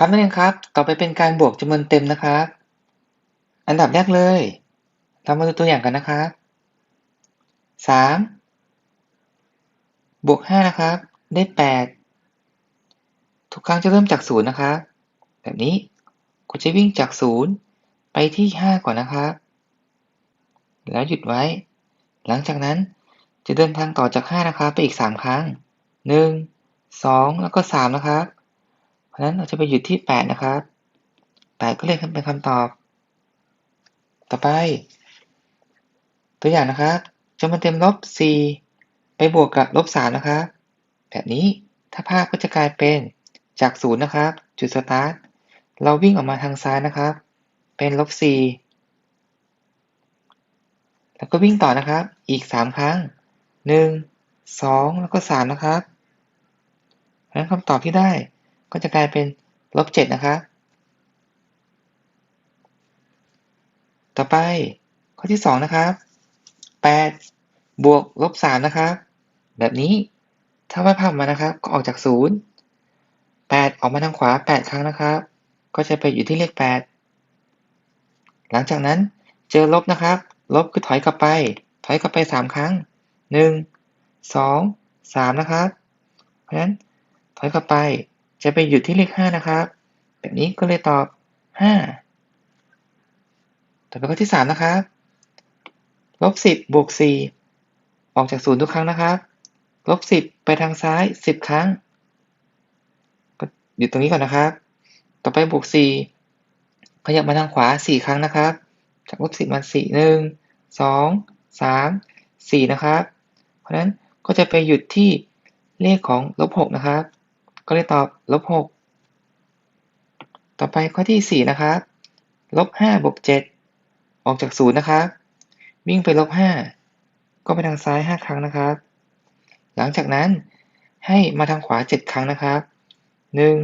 ครับนักเรียนครับ ต่อไปเป็นการบวกจำนวนเต็มนะครับ อันดับแรกเลย เรามาดูตัวอย่างกันนะครับสามบวกห้านะครับ ได้แปดทุกครั้งจะเริ่มจากศูนย์นะครับ แบบนี้ก็จะวิ่งจากศูนย์ไปที่ห้าก่อนนะครับ แล้วหยุดไว้ หลังจากนั้นจะเดินทางต่อจากห้านะครับ ไปอีกสามครั้งหนึ่งสองแล้วก็สามนะครับ ราะฉะนั้นเราจะไปหยุดที่แปดนะครับแปดก็เลยเป็นคำตอบ ต่อไป ตัวอย่างนะครับจำนวนเต็มลบสี่ไปบวกกับลบสามนะครับ แบบนี้ถ้าภาพก็จะกลายเป็นจากศูนย์นะครับ จุดสตาร์ท เราวิ่งออกมาทางซ้ายนะครับ เป็นลบสี่แล้วก็วิ่งต่อนะครับ อีกสามครั้งหนึ่งสองแล้วก็สามนะครับเพราะฉะนั้นคำตอบที่ได้ ก็จะกลายเป็นลบเจ็ดนะครับ ต่อไปข้อที่สองนะครับแปดบวกลบสามนะครับ แบบนี้ถ้าวาดภาพมานะครับ ก็ออกจากศูนย์แปดออกมาทางขวาแปดครั้งนะครับ ก็จะไปอยู่ที่เลขแปดหลังจากนั้นเจอลบนะครับ ลบคือถอยกลับไป ถอยกลับไปสามครั้งหนึ่งสองสามนะครับ เพราะฉะนั้นถอยกลับไป จะไปอยู่ที่เลขห้านะครับ แบบนี้ก็เลยตอบห้าต่อไปข้อที่สามนะครับลบสิบบวกสี่ออกจากศูนย์ทุกครั้งนะครับลบสิบไปทางซ้ายสิบครั้ง ก็หยุดตรงนี้ก่อนนะครับ ต่อไปบวกสี่ขยับมาทางขวาสี่ครั้งนะครับ จากลบสิบมาสี่หนึ่งสองสามสี่นะครับ เพราะฉะนั้นก็จะไปหยุดที่เลขของลบหกนะครับ ก็เลยตอบลบหกต่อไปข้อที่สี่นะครับลบห้าบวกเจ็ดออกจากศูนย์นะครับ วิ่งไปลบห้าก็ไปทางซ้ายห้าครั้งนะครับ หลังจากนั้นให้มาทางขวาเจ็ดครั้งนะครับหนึ่ง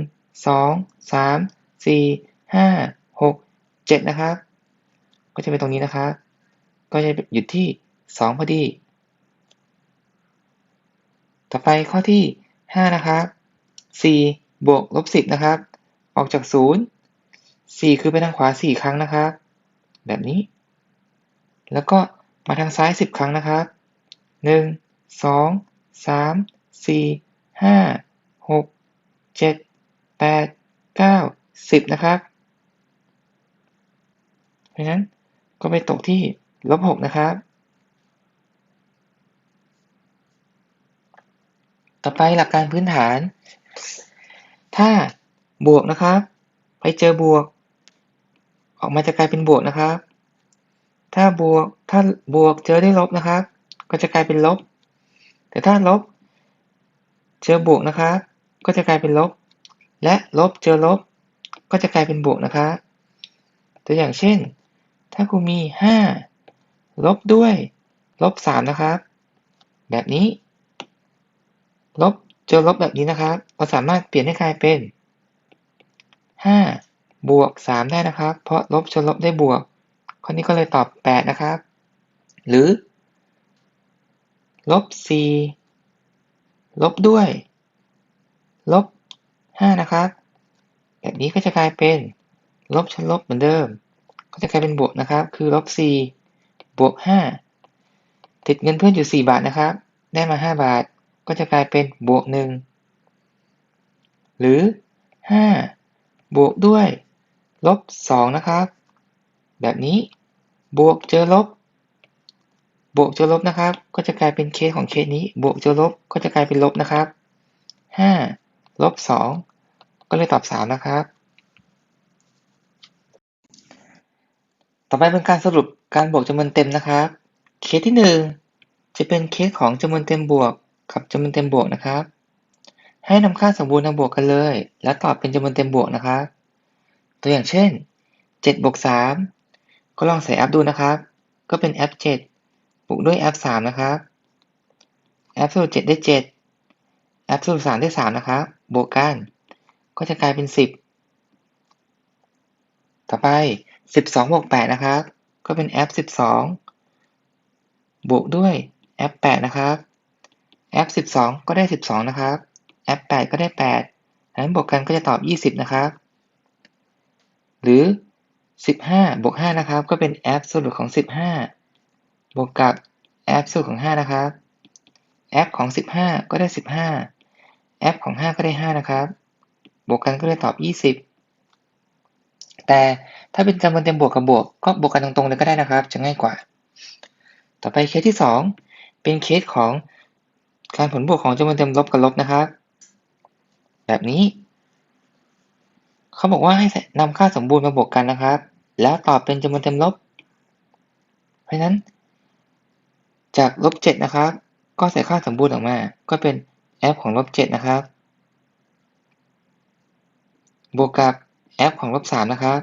สองสามสี่ห้าหกเจ็ดนะครับ ก็จะเป็นตรงนี้นะครับ ก็จะหยุดที่สองพอดี ต่อไปข้อที่ห้านะครับ สี่บวกลบสิบนะครับ ออกจากศูนย์สี่คือไปทางขวาสี่ครั้งนะครับ แบบนี้ แล้วก็มาทางซ้ายสิบครั้งนะครับหนึ่งสองสามสี่ห้าหกเจ็ดแปดเก้าสิบนะครับ เพราะฉะนั้นก็ไปตกที่ลบหกนะครับ ต่อไปหลักการพื้นฐาน ถ้าบวกนะครับ ไปเจอบวก ออกมาจะกลายเป็นบวกนะครับ ถ้าบวกถ้าบวกเจอได้ลบนะครับ ก็จะกลายเป็นลบ แต่ถ้าลบ เจอบวกนะครับ ก็จะกลายเป็นลบ และลบเจอลบ ก็จะกลายเป็นบวกนะครับตัวอย่างเช่น ถ้าครูมี 5 ลบด้วย ลบ 3 นะครับ แบบนี้ ลบ เจอลบแบบนี้นะครับ เราสามารถเปลี่ยนให้กลายเป็น 5 บวก 3 ได้นะครับ เพราะลบชนลบได้บวก ข้อนี้ก็เลยตอบ 8 นะครับ หรือ ลบ 4 ลบด้วย ลบ 5 นะครับ แบบนี้ก็จะกลายเป็น ลบชนลบเหมือนเดิม ก็จะกลายเป็นบวกนะครับ คือลบ 4 บวก 5 ติดเงินเพื่อนอยู่ 4 บาทนะครับ ได้มา 5 บาท ก็จะกลายเป็นบวก1หรือ 5 บวกด้วย ลบ 2 นะครับ แบบนี้บวกเจอลบ บวกเจอลบนะครับ ก็จะกลายเป็นเคสของเคสนี้ บวกเจอลบก็จะกลายเป็นลบนะครับ 5 ลบ 2 ก็เลยตอบ 3 นะครับ ต่อไปเป็นการสรุปการบวกจำนวนเต็มนะครับ เคสที่ 1 จะเป็นเคสของจำนวนเต็มบวก กับจำนวนเต็มบวกนะครับ ให้นำค่าสมบูรณ์มาบวกกันเลย แล้วตอบเป็นจำนวนเต็มบวกนะครับ ตัวอย่างเช่น7บวก3ก็ลองใส่แอปดูนะครับ ก็เป็นแอป 7บวกด้วยแอป 3 นะครับแอปสรุป7ได้ 7แอปสรุป3ได้ 3 นะครับ บวกกัน ก็จะกลายเป็น 10 ต่อไป 12บวก8นะครับ ก็เป็นแอป 12 บวกด้วยแอป 8 นะครับ แอป 12 ก็ได้ 12 นะครับ แอป 8 ก็ได้8อันนั้นบวกกันก็จะตอบ 20 นะครับ หรือ 15 บวก 5 นะครับ ก็เป็น absolute ของ 15 บวกกับ absolute ของ 5 นะครับ ab ของ 15 ก็ได้ 15 ab ของ 5 ก็ได้ 5 นะครับ บวกกันก็เลยตอบ 20 แต่ถ้าเป็นจำนวนเต็มบวกกับบวก ก็บวกกันตรงๆเลยก็ได้นะครับ จะง่ายกว่า ต่อไปเคสที่ 2 เป็นเคสของ การผลบวกของจำนวนเต็มลบกับลบนะครับ แบบนี้ เขาบอกว่าให้นำค่าสมบูรณ์มาบวกกันนะครับ แล้วตอบเป็นจำนวนเต็มลบ เพราะฉะนั้น จากลบ7นะครับ ก็ใส่ค่าสมบูรณ์ออกมา ก็เป็น f ของลบ7นะครับ บวกกับ f ของลบ3นะครับ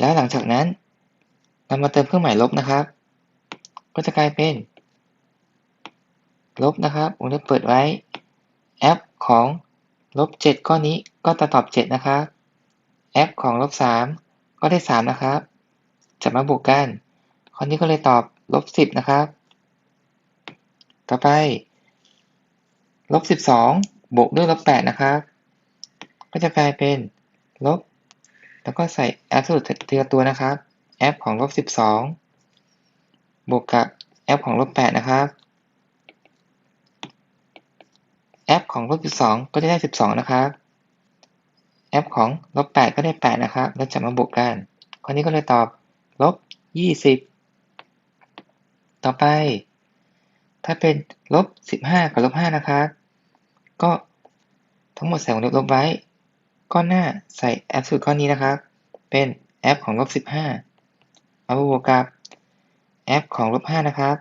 แล้วหลังจากนั้นนำมาเติมเครื่องหมายลบนะครับ ก็จะกลายเป็น ลบนะครับวงเล็บเปิดไว้ f ของลบ7ก้อนี้ก็จะตอบ 7 นะครับ f ของลบ3ก็ได้ 3 นะครับ จะมาบวกกัน ข้อนี้ก็เลยตอบลบ10 นะครับ ต่อไปลบ12 บวกด้วยลบ8นะครับ ก็จะกลายเป็น ลบ แล้วก็ใส่ absolute ทีละตัวนะครับ f ของลบ12 บวกกับ f ของลบ8นะครับ f ของลบ12 ก็จะได้ 12 นะครับ f ของลบ8ก็ได้ 8 นะครับ แล้วจะมาบวกกัน ข้อนี้ก็เลยตอบลบ20 ต่อไป ถ้าเป็นลบ15 กับลบ5นะครับ ก็ทั้งหมดใส่วงเล็บลบไว้ ก้อนหน้าใส่ absolute ก้อนนี้นะครับ เป็น f ของลบ15เอามาบวกกับ f ของลบ5นะครับ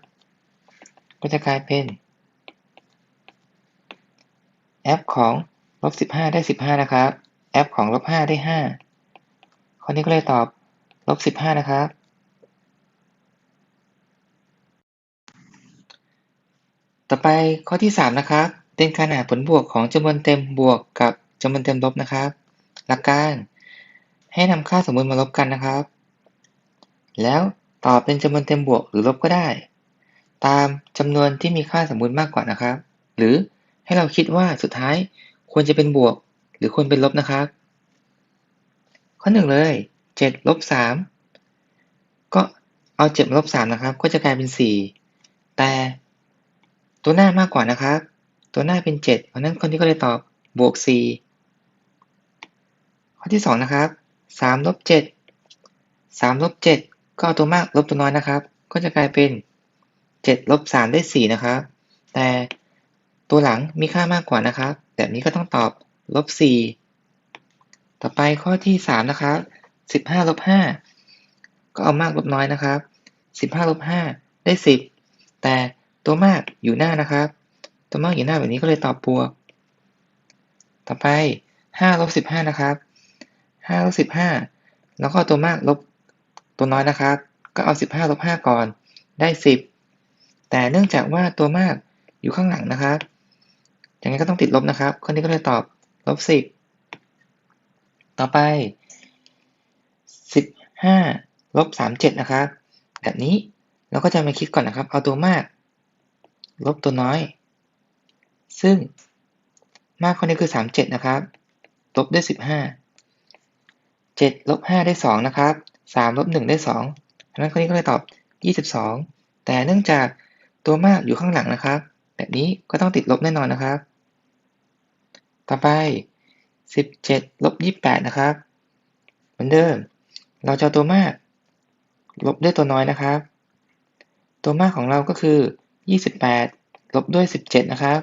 ก็จะกลายเป็น f ของลบ15ได้15นะครับ f ของลบ5ได้5ข้อนี้ก็เลยตอบลบ15นะครับ ต่อไปข้อที่3นะครับ เป็นการหาผลบวกของจำนวนเต็มบวกกับจำนวนเต็มลบนะครับ หลักการ ให้นำค่าสมมุติมาลบกันนะครับ แล้วตอบเป็นจำนวนเต็มบวกหรือลบก็ได้ ตามจำนวนที่มีค่าสมมุติมากกว่านะครับ หรือ ให้เราคิดว่าสุดท้ายควรจะเป็นบวก หรือควรเป็นลบนะครับ ข้อหนึ่งเลย7ลบ3ก็เอา7ลบ3นะครับ ก็จะกลายเป็น 4 แต่ตัวหน้ามากกว่านะครับ ตัวหน้าเป็น 7 เพราะนั้นคนที่ก็เลยตอบบวก 4 ข้อที่ 2 นะครับ3ลบ7 3ลบ7ก็เอาตัวมากลบตัวน้อยนะครับ ก็จะกลายเป็น7ลบ3ได้ 4 นะครับ แต่ ตัวหลังมีค่ามากกว่านะครับ แบบนี้ก็ต้องตอบลบ4ต่อไปข้อที่ 3 นะครับ15ลบ5ก็เอามากลบน้อยนะครับ15ลบ5ได้ 10 แต่ตัวมากอยู่หน้านะครับ ตัวมากอยู่หน้าแบบนี้ก็เลยตอบบวก ต่อไป5ลบ15นะครับ5ลบ15แล้วก็ตัวมากลบตัวน้อยนะครับ ก็เอา 15ลบ5ก่อนได้ 10 แต่เนื่องจากว่าตัวมากอยู่ข้างหลังนะครับ อย่างนี้ก็ต้องติดลบนะครับ ข้อนี้ก็เลยตอบลบสิบต่อไปสิบห้าลบสามเจ็ดนะครับ แบบนี้เราก็จะมาคิดก่อนนะครับ เอาตัวมาก ลบตัวน้อย ซึ่งมากข้อนี้คือสามเจ็ดนะครับ ลบด้วยสิบห้าเจ็ดลบห้าได้สองนะครับสามลบหนึ่งได้สองดังนั้นข้อนี้ก็เลยตอบยี่สิบสองแต่เนื่องจากตัวมากอยู่ข้างหลังนะครับ แบบนี้ก็ต้องติดลบแน่นอนนะครับ ต่อไป 17 ลบ 28 นะครับ เหมือนเดิม เราจะตัวมาก ลบด้วยตัวน้อยนะครับ ตัวมากของเราก็คือ 28 ลบด้วย 17 นะครับ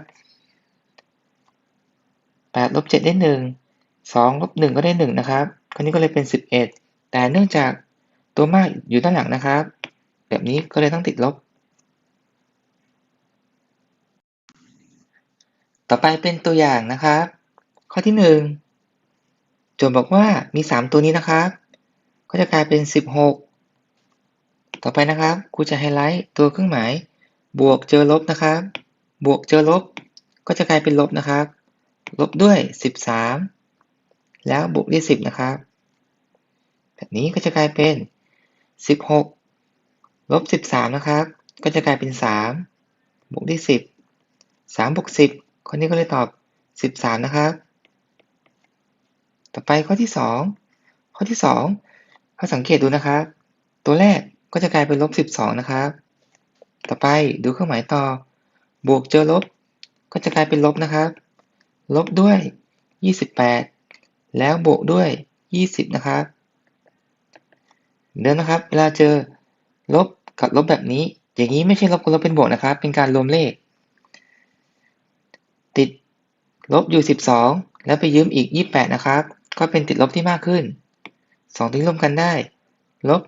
8 ลบ 7 ได้ 1 2 ลบ 1 ก็ได้ 1 นะครับคราวนี้ก็เลยเป็น 11 แต่เนื่องจากตัวมากอยู่ด้านหลังนะครับ แบบนี้ก็เลยต้องติดลบ ต่อไปเป็นตัวอย่างนะครับ ข้อที่ 1 โจทย์บอกว่ามี 3 ตัวนี้นะครับ ก็จะกลายเป็น 16 ต่อไปนะครับครูจะไฮไลท์ตัวเครื่องหมาย บวกเจอลบนะครับ บวกเจอลบ ก็จะกลายเป็นลบนะครับ ลบด้วย 13 แล้วบวกด้วย 10 นะครับ แบบนี้ก็จะกลายเป็น 16 ลบ 13 นะครับ ก็จะกลายเป็น 3 บวกด้วย 10 3บวก10 คนนี้ก็เลยตอบ 13 นะครับ ต่อไปข้อที่ข้อที่สองให้สังเกตดูนะครับ ตัวแรกก็จะกลายเป็นลบสิบสองนะครับ ต่อไปดูเครื่องหมายต่อ บวกเจอลบ ก็จะกลายเป็นลบนะครับ ลบด้วยยี่สิบแล้วบวกด้วยยี่สิบนะครับเดิมนะครับ เวลาเจอลบกับลบแบบนี้ อย่างนี้ไม่ใช่ลบกับลบเป็นบวกนะครับ เป็นการรวมเลข ติด ลบอยู่สิบสองแล้วไปยืมอีกยี่แปดนะครับ ก็เป็นติดลบที่มากขึ้นสองที่รวมกันได้ ลบ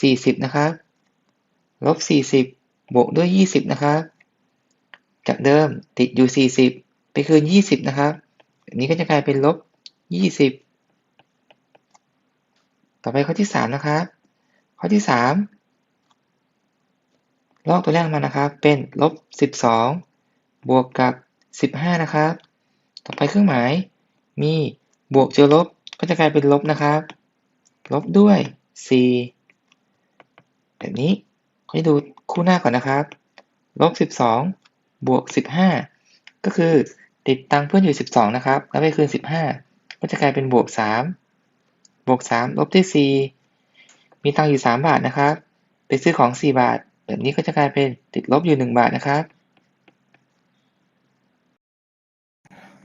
สี่สิบนะครับ ลบสี่สิบบวกด้วยยี่สิบนะครับ จากเดิมติดอยู่สี่สิบไปคืนยี่สิบนะครับแบบนี้ก็จะกลายเป็นลบยี่สิบต่อไปข้อที่สามนะครับ ข้อที่สามลอกตัวแรกมานะครับ เป็นลบสิบสองบวกกับ สิบห้านะครับ ต่อไปเครื่องหมาย มีบวกเจอลบก็จะกลายเป็นลบนะครับ ลบด้วยสี่แบบนี้ให้ดูคู่หน้าก่อนนะครับ ลบสิบสองบวกสิบห้าก็คือติดตังเพื่อนอยู่สิบสองนะครับ แล้วไปคืนสิบห้าก็จะกลายเป็นบวกสามบวกสามลบด้วยสี่มีตังอยู่สามบาทนะครับ ไปซื้อของสี่บาท แบบนี้ก็จะกลายเป็นติดลบอยู่หนึ่งบาทนะครับ